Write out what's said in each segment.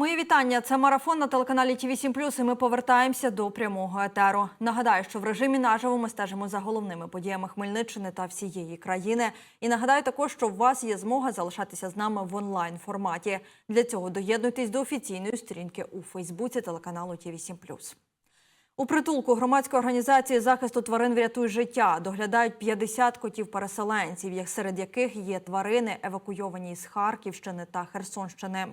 Мої вітання. Це марафон на телеканалі ТВ 7 і ми повертаємося до прямого етеру. Нагадаю, що в режимі наживо ми стежимо за головними подіями Хмельниччини та всієї країни. І нагадаю також, що у вас є змога залишатися з нами в онлайн форматі. Для цього доєднуйтесь до офіційної сторінки у Фейсбуці телеканалу ТВ 7 у притулку громадської організації захисту тварин врятуй життя доглядають 50 котів-переселенців, серед яких є тварини, евакуйовані з Харківщини та Херсонщини.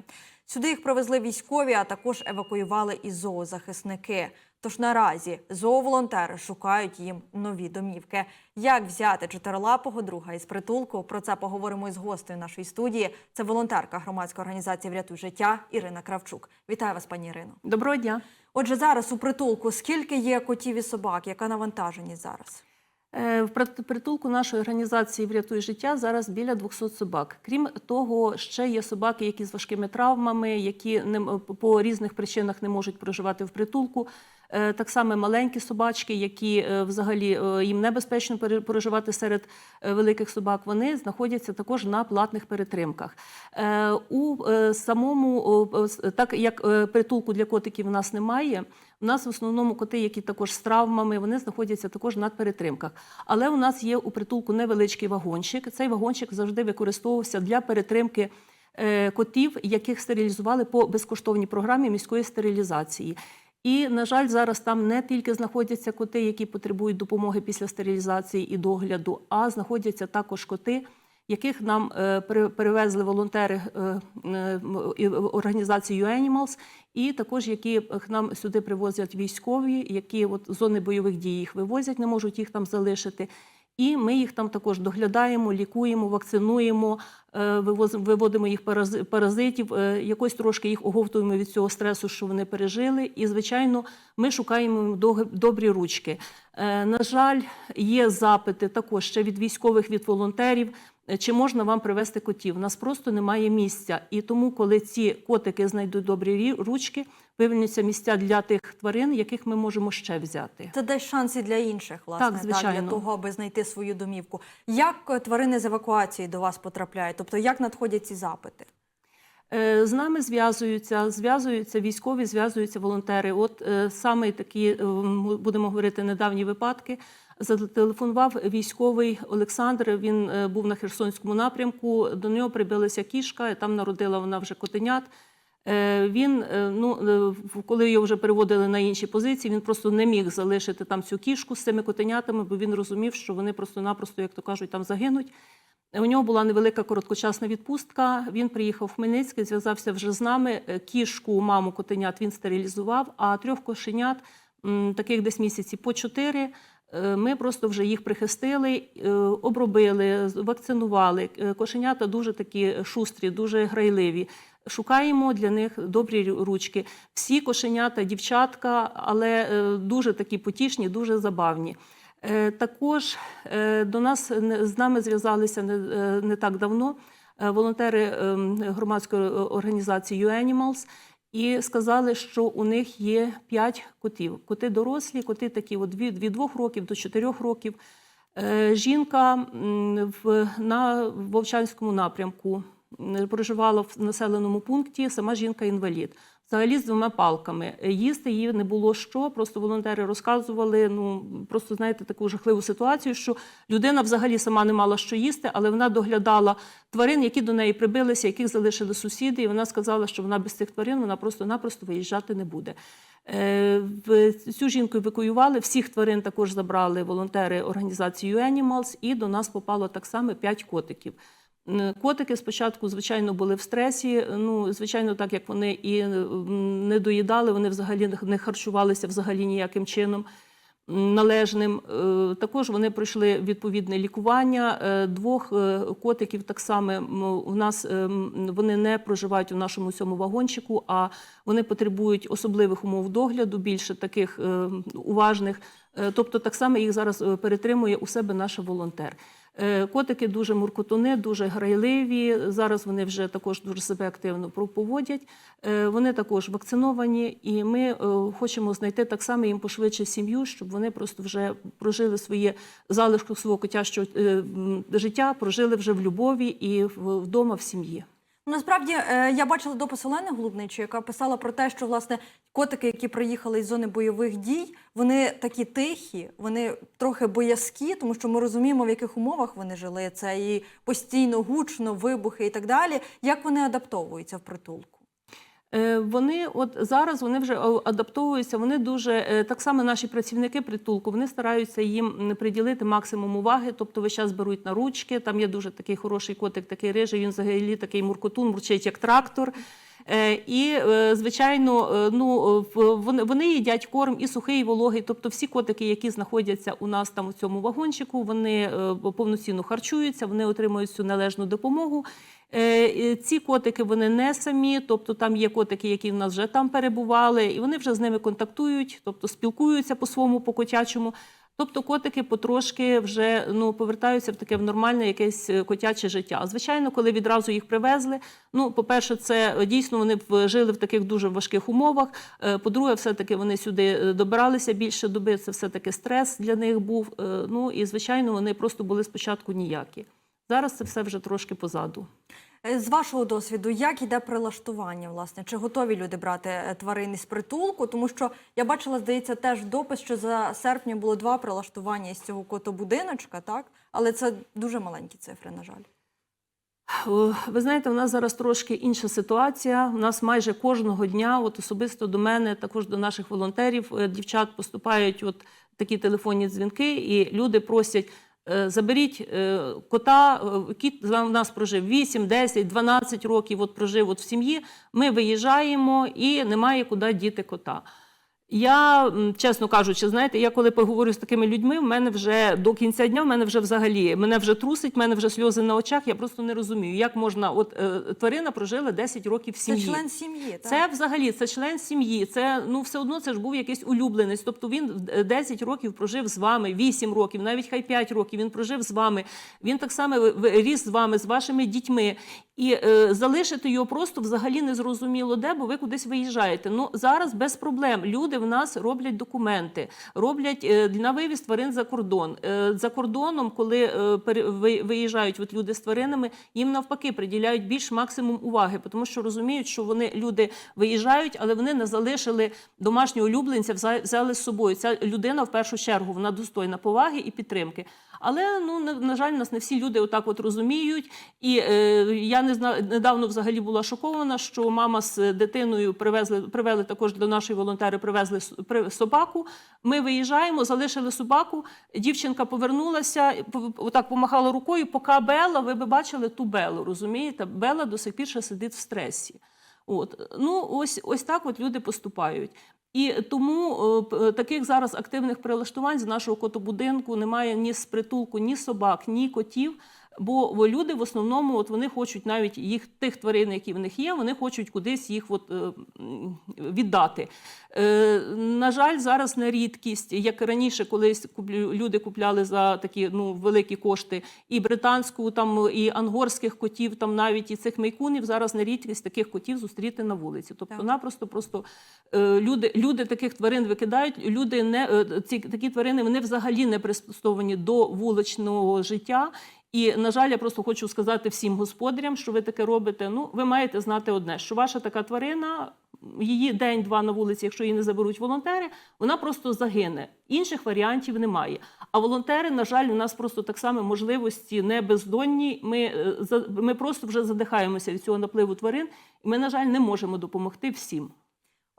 Сюди їх привезли військові, а також евакуювали і зоозахисники. Тож наразі зооволонтери шукають їм нові домівки. Як взяти чотирилапого друга із притулку? Про це поговоримо із гостею нашої студії. Це волонтерка громадської організації Врятуй життя Ірина Кравчук. Вітаю вас, пані Ірино. Доброго дня. Отже, зараз у притулку скільки є котів і собак? Яка навантаженість зараз? Е, В притулку нашої організації Врятуй життя зараз біля 200 собак. Крім того, ще є собаки, які з важкими травмами, які по різних причинах не можуть проживати в притулку. Е, Так само маленькі собачки, які е, взагалі е, їм небезпечно пере- проживати серед великих собак. Вони знаходяться також на платних перетримках. У самому, так як притулку для котиків у нас немає. У нас в основному коти, які також з травмами, вони знаходяться також на перетримках. Але у нас є у притулку невеличкий вагончик. Цей вагончик завжди використовувався для перетримки котів, яких стерилізували по безкоштовній програмі міської стерилізації. І, на жаль, зараз там не тільки знаходяться коти, які потребують допомоги після стерилізації і догляду, а знаходяться також коти, яких нам е, перевезли волонтери е, е, організації U-Animals, і також які нам сюди привозять військові, які от зони бойових дій їх вивозять, не можуть їх там залишити. І ми їх там також доглядаємо, лікуємо, вакцинуємо, е, виводимо їх паразитів, е, якось трошки їх оговтуємо від цього стресу, що вони пережили. І, звичайно, ми шукаємо добрі ручки. Е, На жаль, є запити також ще від військових, від волонтерів. Е, Чи можна вам привезти котів? У нас просто немає місця. І тому, коли ці котики знайдуть добрі рі- ручки, вивільняться місця для тих тварин, яких ми можемо ще взяти. Це дасть шанси для інших, власне, Так, звичайно. для того, аби знайти свою домівку. Як е, тварини з евакуації до вас потрапляють? Тобто, як надходять ці запити? Е, З нами зв'язуються, зв'язуються військові, зв'язуються волонтери. От е, саме такі, е, будемо говорити, недавні випадки. Зателефонував військовий Олександр. Він був на Херсонському напрямку. До нього прибилася кішка, там народила вона вже котенят. Він, ну, коли його вже переводили на інші позиції, він просто не міг залишити там цю кішку з цими котенятами, бо він розумів, що вони просто-напросто, як то кажуть, там загинуть. У нього була невелика короткочасна відпустка. Він приїхав в Хмельницький, зв'язався вже з нами. Е, Кішку, маму котенят він стерилізував, а трьох кошенят, таких десь місяці по чотири. е, Ми просто вже їх прихистили, е, обробили, вакцинували. Кошенята дуже такі шустрі, дуже грайливі. Шукаємо для них добрі ручки. Всі кошенята, дівчатка, але дуже такі потішні, дуже забавні. Е, Також е, до нас з нами зв'язалися не, е, не так давно волонтери ем, громадської організації U-Animals і сказали, що у них є 5 котів. Коти дорослі, коти такі от від, від 2 років до 4 років. Жінка в, на Вовчанському напрямку проживала в населеному пункті, сама жінка інвалід. Взагалі з двома палками. Е, Їсти їй не було що. Просто волонтери розказували. Ну просто знаєте таку жахливу ситуацію, що людина взагалі сама не мала що їсти, але вона доглядала тварин, які до неї прибилися, яких залишили сусіди. І вона сказала, що вона без цих тварин вона просто-напросто виїжджати не буде. Е, Цю жінку евакуювали. Всіх тварин також забрали волонтери організації U-Animals, і до нас попало так само 5 котиків. Котики спочатку, звичайно, були в стресі. Ну, звичайно, так як вони і не доїдали, вони взагалі не- харчувалися взагалі ніяким чином належним. Е, Також вони пройшли відповідне лікування. Е, Двох е, котиків так само у нас вони не проживають у нашому цьому вагончику, а вони потребують особливих умов догляду, більше таких уважних. Тобто, так само їх зараз перетримує у себе наш волонтер. Е, Котики дуже муркотуни, дуже грайливі. Зараз вони вже також дуже себе активно проповодять. Е, Вони також вакциновані, і ми е, хочемо знайти так само їм пошвидше сім'ю, щоб вони просто вже прожили своє залишку свого котячого е, життя, прожили вже в любові і вдома в сім'ї. Насправді е, я бачила допис Олени Голубничої, яка писала про те, що власне котики, які приїхали із зони бойових дій, вони такі тихі, вони трохи боязкі, тому що ми розуміємо, в яких умовах вони жили. Це і постійно гучно, вибухи і так далі. Як вони адаптовуються в притулку? Е, Вони от зараз вони вже адаптовуються. Вони дуже е, так само наші працівники притулку. Вони стараються їм приділити максимум уваги. Тобто, весь час беруть на ручки. Там є дуже такий хороший котик, такий рижий. Він взагалі такий муркотун, мурчить як трактор. Е, І, звичайно, ну вони, їдять корм і сухий, і вологий. Тобто, всі котики, які знаходяться у нас там у цьому вагончику, вони повноцінно харчуються, вони отримують всю належну допомогу. Е, Ці котики вони не самі, тобто там є котики, які в нас вже там перебували, і вони вже з ними контактують, тобто спілкуються по своєму по котячому. Тобто котики потрошки вже ну повертаються в таке в нормальне якесь е, котяче життя. Звичайно, коли відразу їх привезли. Ну, по-перше, це е, дійсно вони жили в таких дуже важких умовах. По-друге, все-таки вони сюди добиралися більше доби. Це все таки стрес для них був. Ну і звичайно, вони просто були спочатку ніякі. Зараз це все вже трошки позаду. Е, З вашого досвіду, як іде прилаштування, власне? Чи готові люди брати е, тварин із притулку? Тому що я бачила, здається, теж допис, що за серпня було два прилаштування із цього котобудиночка, так? Але це дуже маленькі цифри, на жаль. Ви знаєте, у нас зараз трошки інша ситуація. У нас майже кожного дня, от особисто до мене, також до наших волонтерів, е, дівчат поступають от такі телефонні дзвінки, і люди просять. Е, Заберіть е, кота, е, кіт в нас прожив 8, 10, 12 років. От прожив от в сім'ї. Ми виїжджаємо і немає куди діти кота. Я, чесно кажучи, знаєте, я коли поговорю з такими людьми, в мене вже до кінця дня в мене вже взагалі мене вже трусить, в мене вже сльози на очах. Я просто не розумію, як можна. От е, тварина прожила 10 років в Це член сім'ї, так? Це взагалі це член сім'ї. Це ну все одно це ж був якийсь улюбленець. Тобто він е, 10 років прожив з вами, 8 років, навіть хай 5 років. Він прожив з вами. Він так само ріс з вами, з вашими дітьми. І е, залишити його просто взагалі не зрозуміло де, бо ви кудись виїжджаєте. Ну зараз без проблем. Люди в нас роблять документи, роблять е, на вивіз тварин за кордон. Е, за кордоном, коли е, виїжджають от люди з тваринами, їм навпаки приділяють більш максимум уваги, тому що розуміють, що вони люди виїжджають, але вони не залишили домашнього улюбленця, взяли з собою. Ця людина в першу чергу вона достойна поваги і підтримки. Але ну на, жаль, нас не всі люди отак от розуміють. І е, я не зна недавно взагалі була шокована, що мама з дитиною привезли привели також до нашої волонтери, привезли с- при, собаку. Ми виїжджаємо, залишили собаку. Дівчинка повернулася, пов- отак помахала рукою. Поки Бела, ви би бачили ту Белу, розумієте? Бела до сих пір ще сидить в стресі. От ну ось ось так от люди поступають. І тому е, таких зараз активних прилаштувань з нашого котобудинку немає ні з притулку, ні собак, ні котів. Бо люди в основному от вони хочуть навіть їх тих тварин, які в них є, вони хочуть кудись їх от, е, віддати. Е, на жаль, зараз на рідкість, як раніше, колись куплю- люди купляли за такі ну, великі кошти і британську, там, і ангорських котів, там навіть і цих мейкунів, зараз на рідкість таких котів зустріти на вулиці. Тобто напросто просто е, люди, люди таких тварин викидають. Люди не е, ці такі тварини вони взагалі не пристосовані до вуличного життя. І на жаль, я просто хочу сказати всім господарям, що ви таке робите. Ну, ви маєте знати одне, що ваша така тварина, її день-два на вулиці, якщо її не заберуть волонтери, вона просто загине. Інших варіантів немає. А волонтери, на жаль, у нас просто так само можливості не бездонні. Ми, е, ми просто вже задихаємося від цього напливу тварин, і ми, на жаль, не можемо допомогти всім.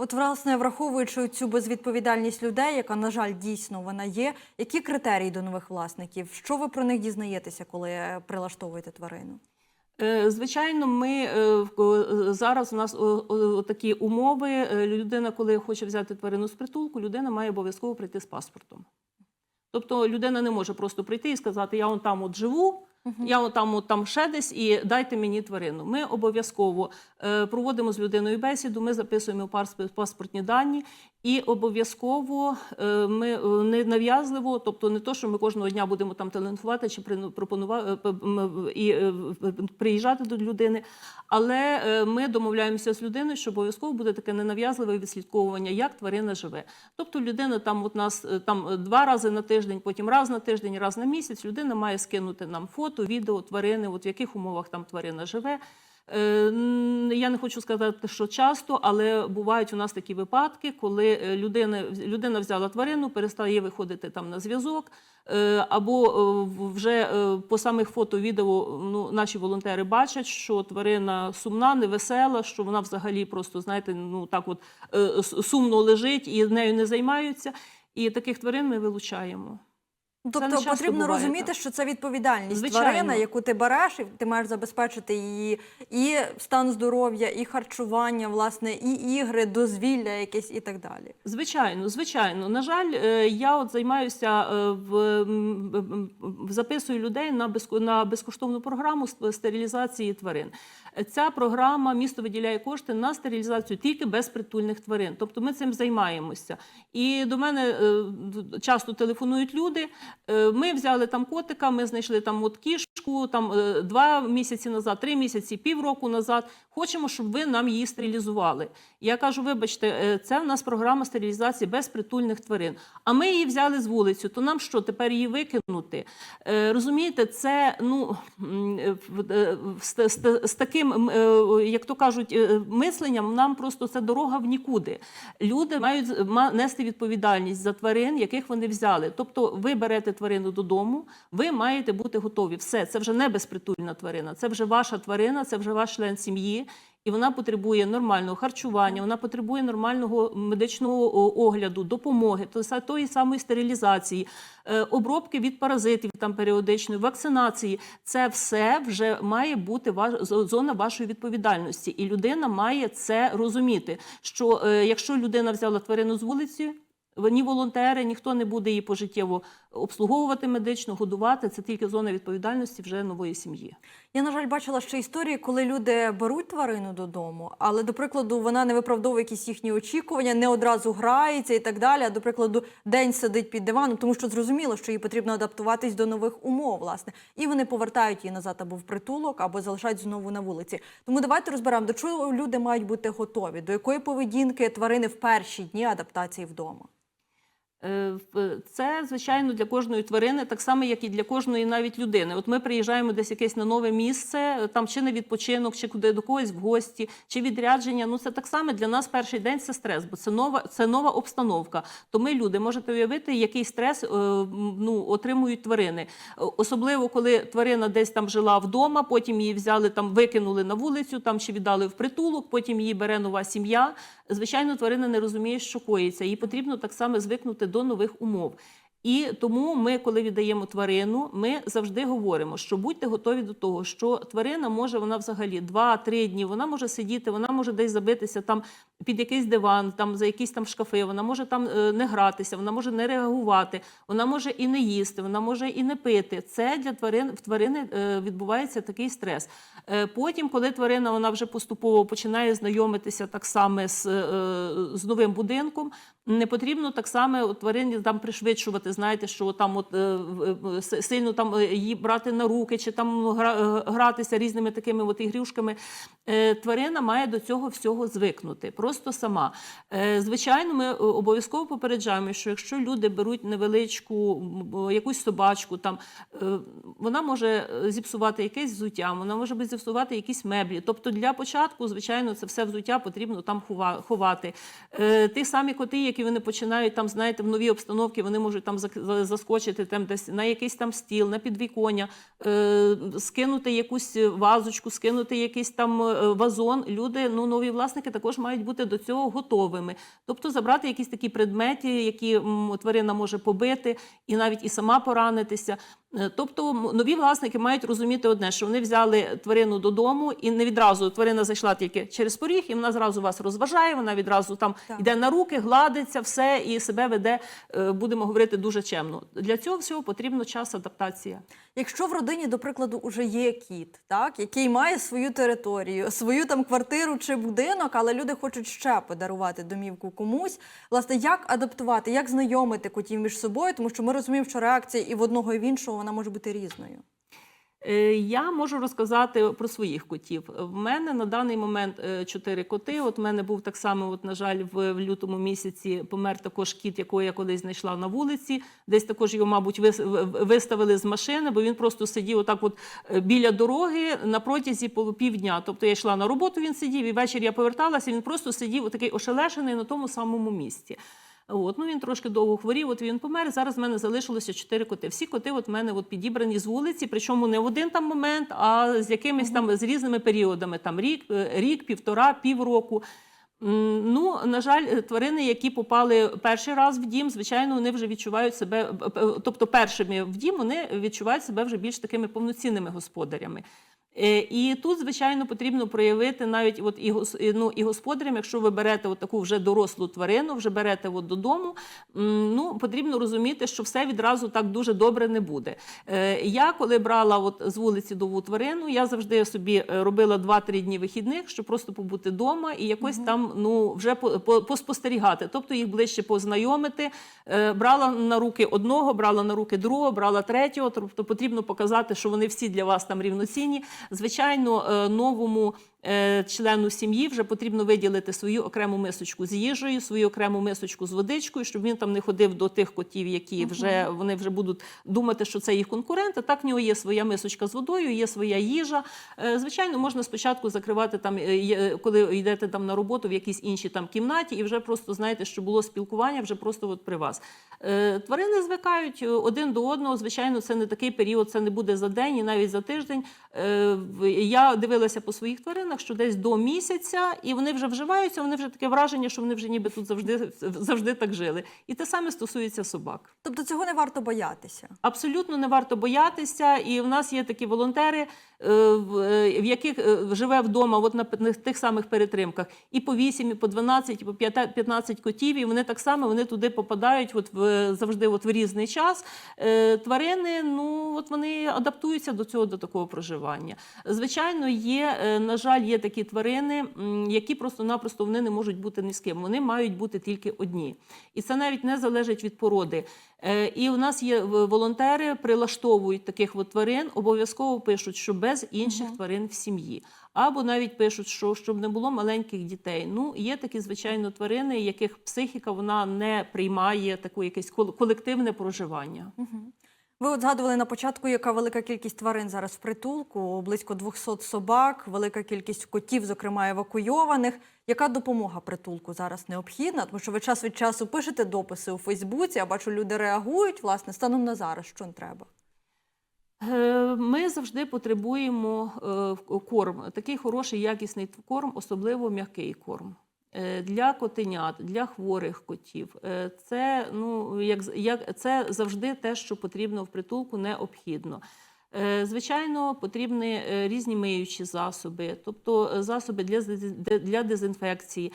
От, власне, враховуючи цю безвідповідальність людей, яка, на жаль, дійсно вона є, які критерії до нових власників? Що ви про них дізнаєтеся, коли прилаштовуєте тварину? Е, Звичайно, ми е, е, зараз у нас такі умови. Людина, коли хоче взяти тварину з притулку, людина має обов'язково прийти з паспортом. Тобто людина не може просто прийти і сказати: Я он там от живу, я отам, там, от там ще десь, і дайте мені тварину. Ми обов'язково е, проводимо з людиною бесіду, ми записуємо паспорт- паспортні дані, і обов'язково е, ми е, не нав'язливо, тобто не то, що ми кожного дня будемо там телефонувати чи пропонувати і е, приїжджати до людини. Але ми домовляємося з людиною, що обов'язково буде таке ненав'язливе відслідковування, як тварина живе. Тобто людина там от нас там два рази на тиждень, потім раз на тиждень, раз на місяць. Людина має скинути нам фото, відео тварини, от в яких умовах там тварина живе. Е, Я не хочу сказати, що часто, але бувають у нас такі випадки, коли е, людина, людина взяла тварину, перестає виходити там на зв'язок, е, або вже по самих фото, відео ну, наші волонтери бачать, що тварина сумна, невесела, що вона взагалі просто, знаєте, ну так от сумно лежить і нею не займаються. І таких тварин ми вилучаємо. Тобто потрібно буває розуміти, так. що це відповідальність Звичайно. тварина, яку ти береш, і ти маєш забезпечити її і стан здоров'я, і харчування, власне, і ігри, дозвілля якесь і так далі. Звичайно, звичайно. На жаль, е, я от займаюся е, в, записую людей на на безкоштовну програму стерилізації тварин. Ця програма місто виділяє кошти на стерилізацію тільки безпритульних тварин. Тобто ми цим займаємося. І до мене е, часто телефонують люди. Е, Ми взяли там котика, ми знайшли там от кішку там е, два місяці назад, три місяці, півроку назад. Хочемо, щоб ви нам її стерилізували. Я кажу, вибачте, е, це в нас програма стерилізації безпритульних тварин. А ми її взяли з вулицю. То нам що тепер її викинути? Розумієте, це ну з, з, з таким, як то кажуть, мисленням нам просто це дорога в нікуди. Люди мають нести відповідальність за тварин, яких вони взяли. Тобто, ви берете тварину додому, ви маєте бути готові. Все, це вже не безпритульна тварина, це вже ваша тварина, це вже ваш член сім'ї. І вона потребує нормального харчування, вона потребує нормального медичного огляду, допомоги, тої самої стерилізації, е, обробки від паразитів там періодичної, вакцинації. Це все вже має бути зона вашої відповідальності. І людина має це розуміти. Що е, якщо людина взяла тварину з вулиці, ні волонтери, ніхто не буде її пожиттєво обслуговувати медично, годувати. Це тільки зона відповідальності вже нової сім'ї. Я, на жаль, бачила ще історії, коли люди беруть тварину додому, але, до прикладу, вона не виправдовує якісь їхні очікування, не одразу грається і так далі. А до прикладу, день сидить під диваном, тому що зрозуміло, що їй потрібно адаптуватись до нових умов, власне, і вони повертають її назад або в притулок, або залишають знову на вулиці. Тому давайте розберемо, до чого люди мають бути готові, до якої поведінки тварини в перші дні адаптації вдома. Е, в- Це, звичайно, для кожної тварини, так само, як і для кожної навіть людини. От ми приїжджаємо десь якесь на нове місце, там чи на відпочинок, чи куди до когось в гості, чи відрядження. Ну це так само для нас перший день це стрес, бо це нова, це нова обстановка. То ми люди можете уявити, який стрес е, ну, отримують тварини. Особливо, коли тварина десь там жила вдома, потім її взяли там, викинули на вулицю, там чи віддали в притулок, потім її бере нова сім'я. Звичайно, тварина не розуміє, що коїться. Їй потрібно так само звикнути до нових умов. І тому ми, коли віддаємо тварину, ми завжди говоримо, що будьте готові до того, що тварина може вона взагалі 2-3 дні, вона може сидіти, вона може десь забитися там під якийсь диван, там за якісь там шкафи, вона може там е, не гратися, вона може не реагувати, вона може і не їсти, вона може і не пити. Це для тварин в тварини е, відбувається такий стрес. Е, Потім, коли тварина вона вже поступово починає знайомитися так само з, з новим будинком, не потрібно так само от тварині там пришвидшувати. Знаєте, що там от е, с- сильно там е, її брати на руки чи там гра- е, гратися різними такими от ігрушками. Е, Тварина має до цього всього звикнути, просто сама. Е, Звичайно, ми е, обов'язково попереджаємо, що якщо люди беруть невеличку якусь собачку, там е, вона може е, зіпсувати якесь взуття, вона може зіпсувати якісь меблі. Тобто для початку, звичайно, це все взуття потрібно там ховати. Е, Ті самі коти, які вони починають там, знаєте, в новій обстановці, вони можуть там заскочити там десь на якийсь там стіл, на підвіконня, е, скинути якусь вазочку, скинути якийсь там е, вазон. Люди, ну нові власники також мають бути до цього готовими. Тобто забрати якісь такі предмети, які тварина може побити, і навіть і сама поранитися. Е, Тобто нові власники мають розуміти одне, що вони взяли тварину додому, і не відразу тварина зайшла тільки через поріг, і вона зразу вас розважає. Вона відразу там Так. йде на руки, гладиться, все і себе веде, е, будемо говорити, дуже чемно. Для цього всього потрібно час адаптація. Якщо в родині, до прикладу, уже є кіт, так який має свою територію, свою там квартиру чи будинок, але люди хочуть ще подарувати домівку комусь. Власне, як адаптувати, як знайомити котів між собою, тому що ми розуміємо, що реакція і в одного, і в іншого вона може бути різною. Е, Я можу розказати про своїх котів. В мене на даний момент е, чотири коти. От в мене був так само, от, на жаль, в, в лютому місяці помер також кіт, якого я колись знайшла на вулиці. Десь також його, мабуть, виставили з машини, бо він просто сидів отак от е, біля дороги на протязі півдня. Тобто я йшла на роботу, він сидів, і ввечері я поверталася, він просто сидів отакий ошелешений на тому самому місці. От, ну він трошки довго хворів, от він помер. Зараз в мене залишилося чотири коти. Всі коти от в мене от підібрані з вулиці, причому не в один там момент, а з якимись там з різними періодами. Там рік, е, рік, півтора, півроку. Ну, на жаль, тварини, які попали перший раз в дім, звичайно, вони вже відчувають себе, е, е, тобто першими в дім вони відчувають себе вже більш такими повноцінними господарями. Е, І тут, звичайно, потрібно проявити навіть от і, ну, і господарям, якщо ви берете от таку вже дорослу тварину, вже берете от додому, ну, потрібно розуміти, що все відразу так дуже добре не буде. Е, Я, коли брала от з вулиці дову тварину, я завжди собі е, робила 2-3 дні вихідних, щоб просто побути вдома і якось там ну, вже по- по- поспостерігати, тобто їх ближче познайомити. Брала на руки одного, брала на руки другого, брала третього. Тобто потрібно показати, що вони всі для вас там рівноцінні. Звичайно, е, новому члену сім'ї вже потрібно виділити свою окрему мисочку з їжею, свою окрему мисочку з водичкою, щоб він там не ходив до тих котів, які вже вони вже будуть думати, що це їх конкуренти. Так в нього є своя мисочка з водою, є своя їжа. Е, Звичайно, можна спочатку закривати там, е, коли йдете там на роботу в якійсь іншій там кімнаті, і вже просто знаєте, що було спілкування вже просто от при вас. Е, Тварини звикають е, один до одного. Звичайно, це не такий період, це не буде за день і навіть за тиждень. Е, Я дивилася по своїх тваринах, що десь до місяця, і вони вже вживаються. Вони вже таке враження, що вони вже ніби тут завжди завжди так жили. І те саме стосується собак. Тобто цього не варто боятися. Абсолютно не варто боятися. І в нас є такі волонтери, в е, яких е, живе вдома, от на тих самих перетримках, і по 8, і по 12, і по 15 котів. І вони так само вони туди попадають, от в завжди от в різний час. Е, Тварини, ну от вони адаптуються до цього до такого проживання. Звичайно, є е, на жаль, є такі тварини, які просто-напросто вони не можуть бути ні. Вони мають бути тільки одні. І це навіть не залежить від породи. Е, І у нас є волонтери, прилаштовують таких от тварин, обов'язково пишуть, що без інших тварин в сім'ї. Або навіть пишуть, що щоб не було маленьких дітей. Ну, є такі, звичайно, тварини, яких психіка вона не приймає таке якесь кол- колективне проживання. Ви от згадували на початку, яка велика кількість тварин зараз в притулку, близько 200 собак, велика кількість котів, зокрема евакуйованих. Яка допомога притулку зараз необхідна? Тому що ви час від часу пишете дописи у Фейсбуці, я бачу, люди реагують. Власне, станом на зараз, що їм треба? Е, Ми завжди потребуємо е, корм, такий хороший якісний корм, особливо м'який корм. Е, Для котенят, для хворих котів. Е, Це, ну, як, як, це завжди те, що потрібно в притулку, необхідно. Е, Звичайно, потрібні різні миючі засоби, тобто засоби для, для дезінфекції,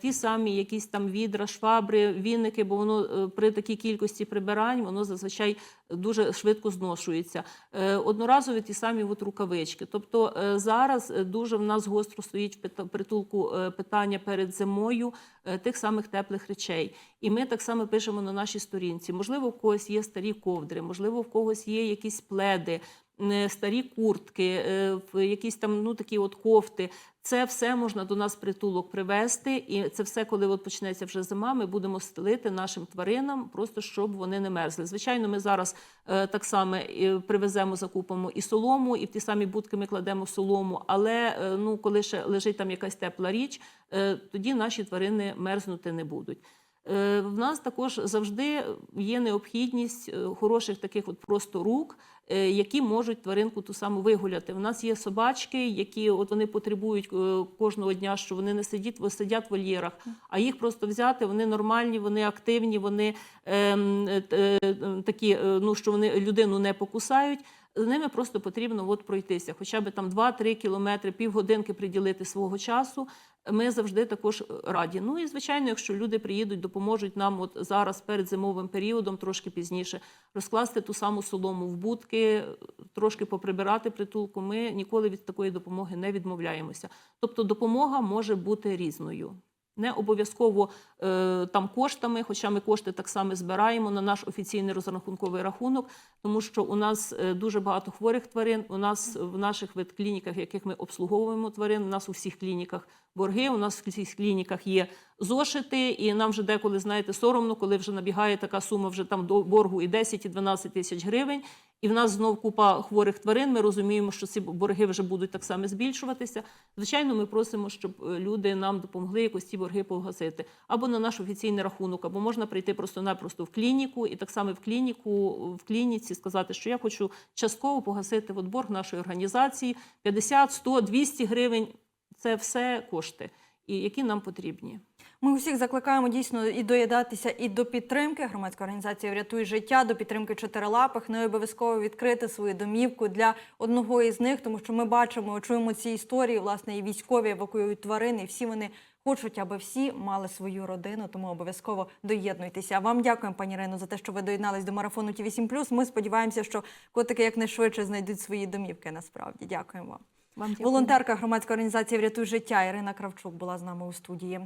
ті самі якісь там відра, швабри, вінники, бо воно е, при такій кількості прибирань воно зазвичай дуже швидко зношується. Е, Одноразові ті самі от рукавички. Тобто е, зараз е, дуже в нас гостро стоїть в притулку е, питання перед зимою е, тих самих теплих речей. І ми так само пишемо на нашій сторінці. Можливо, в когось є старі ковдри, можливо, в когось є якісь пледи. Е, Старі куртки, е, якісь там ну такі от кофти. Це все можна до нас притулок привезти, і це все, коли от почнеться вже зима, ми будемо стелити нашим тваринам, просто щоб вони не мерзли. Звичайно, ми зараз е, так само привеземо, закупимо і солому, і в ті самі будки ми кладемо солому. Але е, ну, коли ще лежить там якась тепла річ, е, тоді наші тварини мерзнути не будуть. Е, В нас також завжди є необхідність е, хороших таких от просто рук, е, які можуть тваринку ту саму вигуляти. У нас є собачки, які от вони потребують кожного дня, що вони не сидять, сидять в вольєрах, а їх просто взяти, вони нормальні, вони активні, вони ем, е, е, такі, ну що вони людину не покусають. З ними просто потрібно от пройтися, хоча б там 2-3 кілометри, півгодинки приділити свого часу. Ми завжди також раді. Ну і звичайно, якщо люди приїдуть, допоможуть нам от зараз перед зимовим періодом, трошки пізніше, розкласти ту саму солому в будки, трошки поприбирати притулку. Ми ніколи від такої допомоги не відмовляємося. Тобто допомога може бути різною. Не обов'язково е, там коштами, хоча ми кошти так само збираємо на наш офіційний розрахунковий рахунок, тому що у нас е, дуже багато хворих тварин. У нас в наших ветклініках, в яких ми обслуговуємо тварин, у нас у всіх клініках борги. У нас в всіх клініках є зошити, і нам вже деколи знаєте соромно, коли вже набігає така сума вже там до боргу і 10, і 12 тисяч гривень. І в нас знов купа хворих тварин. Ми розуміємо, що ці борги вже будуть так само збільшуватися. Звичайно, ми просимо, щоб е, люди нам допомогли якось ці борги погасити або на наш офіційний рахунок, або можна прийти просто-напросто в клініку, і так само в клініку в клініці сказати, що я хочу частково погасити от борг нашої організації 50, 100, 200 гривень. Це все кошти, і які нам потрібні. Ми усіх закликаємо дійсно і доєднатися і до підтримки громадської організації Врятуй життя, до підтримки чотирилапих. Не обов'язково відкрити свою домівку для одного із них, тому що ми бачимо, чуємо ці історії. Власне, і військові евакуюють тварин, і всі вони хочуть, аби всі мали свою родину. Тому обов'язково доєднуйтеся. Вам дякуємо, пані Ірино, за те, що ви доєднались до марафону Ті 8 Ми сподіваємося, що котики якнайшвидше знайдуть свої домівки. Насправді дякуємо вам. Вам. Волонтерка громадської організації Врятуй життя Ірина Кравчук була з нами у студії.